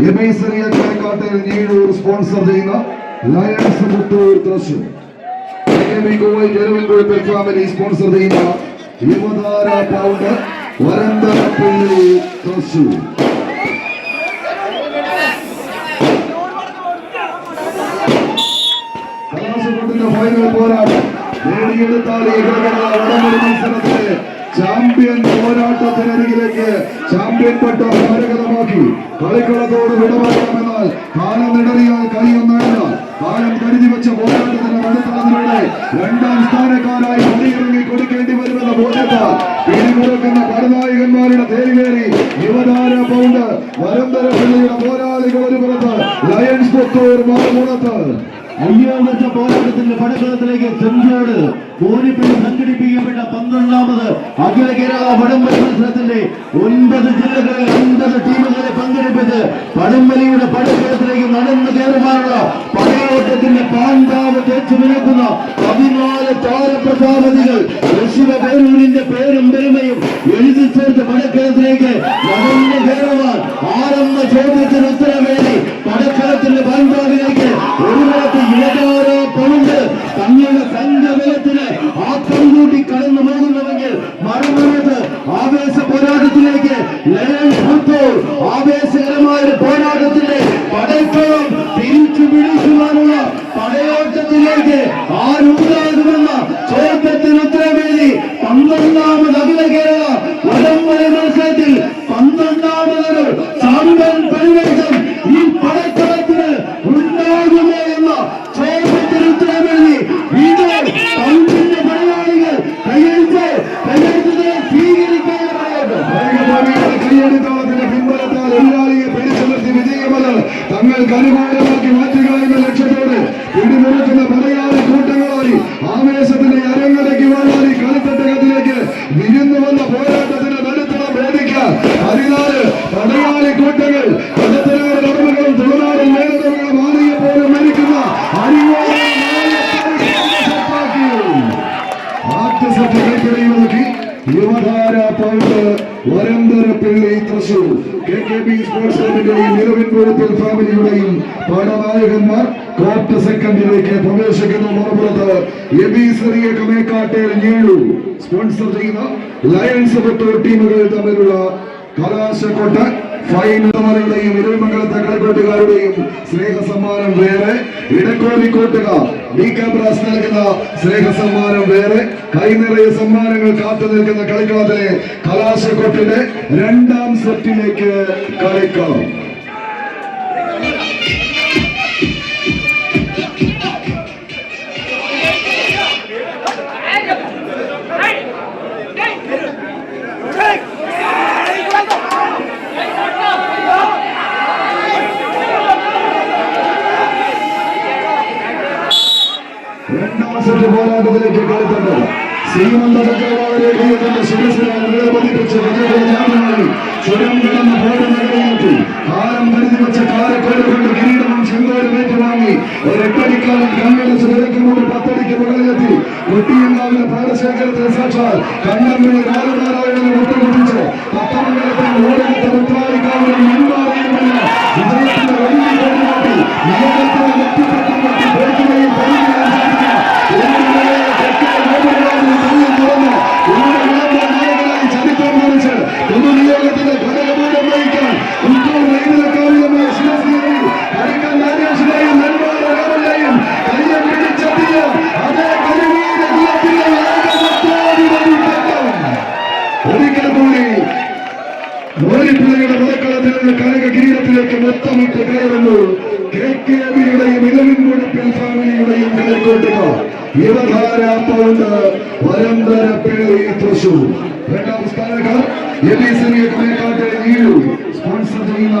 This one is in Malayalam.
എബീസറിയ ചായക്കാട്ടിൽ നീഴൂർ സ്പോൺസർ ചെയ്യുന്ന ലയൺസ് പുത്തൂർ തൃശൂർ ജലവിൻകുഴപ്പൽ ഫാമിലി സ്പോൺസർ ചെയ്യുന്ന യുവതാര പൗണ്ട് വരന്തരപ്പള്ളി തൃശൂർ കലാശക്കൊട്ടിന്റെ ഫൈനൽ പോരാട്ടം നേടിയെടുത്താൽ ഏകദിന വടംവലി മത്സരത്തിലെ ചാമ്പ്യൻ പോരാട്ടത്തിനരികിലേക്ക് ചാമ്പ്യൻ പട്ടം കരകതമാക്കി കളിക്കളത്തോട് വിടവാക്കണമെന്നാൽ കാലം നിടറിയാൽ കളിയൊന്നല്ല കാലം കരുതി വെച്ച പോരാട്ടത്തിന് നടുത്തളത്തിലൂടെ രണ്ടാം സ്ഥാനക്കാരായി പടിയിറങ്ങി കൊടുക്കേണ്ടി വരുമെന്ന ബോധ്യത്താൽ പിടിമുറുക്കുന്ന പരനായകന്മാരുടെ തേരിലേറി യുവതാര പൗണ്ട് വരന്തര പിള്ളിയുടെ പോരാളികൾ ഒരു പുറത്ത് ലയൻസ് പുത്തൂർ മറുപുറത്ത് അയ്യോ വെച്ച പോരാട്ടത്തിന്റെ പടക്കളത്തിലേക്ക് സെഞ്ചോട് കോരിപ്പിള്ളി സംഘടിപ്പിക്കപ്പെട്ട പന്ത്രണ്ടാമത് അഖില കേരള വടംവലി മത്സരത്തിന്റെ ഒൻപത് ജില്ലകളിൽ ഒൻപത് ടീമുകളെ പങ്കെടുപ്പിച്ച് വടംവലിയുടെ പടക്കളത്തിലേക്ക് നടന്നു കയറുവാനുള്ള പടയോട്ടത്തിന്റെ പാണ്ടാവ് തേച്ചു നിൽക്കുന്ന പതിനാല് താരപ്രസാപതികൾ ശിവ പേരൂരിന്റെ പേരും കൂട്ടി കടന്നു പോകുന്നുവെങ്കിൽ മറുപടിയത് ആവേശ പോരാട്ടത്തിലേക്ക് ആവേശകരമായ ഒരു പോരാട്ടത്തിന്റെ പടക്കളം തിരിച്ചു പിടിക്കുവാനുള്ള പടയോട്ടത്തിലേക്ക് ആരുണ്ടാകുമെന്ന ചോദ്യത്തിന് ഉത്തരവേദി പന്ത്രണ്ടാമത് അഖില കേരള വടംവലി മത്സരത്തിൽ പന്ത്രണ്ടാമതൊരു സാമ്പൻ പരിവേഷം ഈ പടക്കളത്തിന് ഉണ്ടാകുമോ എന്ന ചോദ്യത്തിന് ഉത്തരവേദി ഇത് ഭരണഭാവിയുടെ പിൻബലത്താൽ എതിരാളിയെ പിടിച്ചു നിർത്തി വിജയമത് തങ്ങൾക്ക് അനുകൂലമാക്കി മാറ്റുക എന്ന ലക്ഷ്യത്തോടെ പിടിമുറുക്കുന്ന പടയാളി കൂട്ടങ്ങളായി ആവേശത്തിന്റെ അരങ്ങടക്കി വാഴാടി കളിത്തട്ടകത്തിലേക്ക് വിരുന്നു വന്ന പോരാട്ടത്തിന് നടുത്തണം ബോധിക്ക പതിനാല് പടയാളി കൂട്ടങ്ങൾ പടത്തനാട് നടന്നുകളും തുളനാടൻ മേലതകളും ആനയെ പോലെ മരിക്കുന്ന ആദ്യസഭകൾക്കിടയിലൊതുക്കി Yuvadhara pound Varantharappilly Thrissur. K K B sports ക്ലബിന്റെയും നിലവിൻ കൊഴുപ്പിൽ ഫാമിലിയുടെയും പടനായകന്മാർ കോർട്ട് സെക്കൻഡിലേക്ക് പ്രവേശിക്കുന്ന. മറുപുറത്ത് എബി ചെറിയ കമേക്കാട്ടേൽ ഞീളു സ്പോൺസർ ചെയ്യുന്ന ലയൺസ് പുത്തൂർ ടീമുകൾ തമ്മിലുള്ള കലാശക്കൊട്ട ഫൈനലുടെയും ഇരുമംഗലത്തെ കളിക്കോട്ടുകാരുടെയും സ്നേഹ സമ്മാനം വേറെ. ഇടക്കോലി കൂട്ടുകാർ ഡി നൽകുന്ന സ്നേഹ സമ്മാനം വേറെ. കൈനിറയ സമ്മാനങ്ങൾ കാത്തു നിൽക്കുന്ന കളിക്കളത്തിലെ കലാശക്കൊട്ടിന്റെ രണ്ടാം സെറ്റിലേക്ക് കളിക്കാം. രണ്ടാം സെറ്റ് പോരാട്ടത്തിലേക്ക് കളിത്തണ്ട് ശ്രീമന്തടക്കവാളിലേക്ക് തന്റെ ശിരസിനാൽ നിലപതിപ്പിച്ച് വിജയജാതമായി സ്വയം കിടന്ന പോരാ നിലനിർത്തി കാലം കരുതി വെച്ച കാലക്കേട് കൊണ്ട് കിരീടവും ചെങ്കോലും ഏറ്റുവാങ്ങി ഒരെട്ടടിക്കാലം കണ്ണടച്ച് നിരക്കുമ്പോൾ പത്തടിക്ക് മുകളിലെത്തി. കൊട്ടിയങ്കാവിലെ പാടശേഖരത്തിൽ സാക്ഷാൽ കണ്ണമ്മയെ രാജനാരായണനെ മുട്ടുകുട്ടിച്ച് പത്തമംഗലത്തിൽ ഓടകത്തെ വിജയത്തിന്റെ വലിയ കുറിച്ച് പൊതുനിയോഗത്തിന്റെ ഘടകപൂരം വഹിക്കാൻ ഉത്തൂർ റെയിൽവേക്കാവിലുമായ ശിവസേനയിൽ കളിക്കാൻ നാരായണനെയും നെന്മാറ രാമനെയും കയ്യം പിടിച്ചെത്തിയ അതേ കരുവീര പട്ടം. ഒരിക്കൽ കൂടി മോരിപ്പിള്ളയുടെ മുതക്കളത്തിൽ നിന്ന് കനക കിരീടത്തിലേക്ക് മൊത്തമിട്ട് കയറുന്നു. കെ. കെ. ബിയുടെയും ഇലവിൻ മുഴുപ്പിൽ ഫാമിലിയുടെയും കളിക്കോട്ടുകാർ യുവധാര പൗണ്ട് വരന്തര പിള്ളി തൃശൂർ. രണ്ടാം സ്ഥാനക്കാർ എബി സിറിയ കമേക്കാട്ടെ സ്പോൺസർ ചെയ്യുന്ന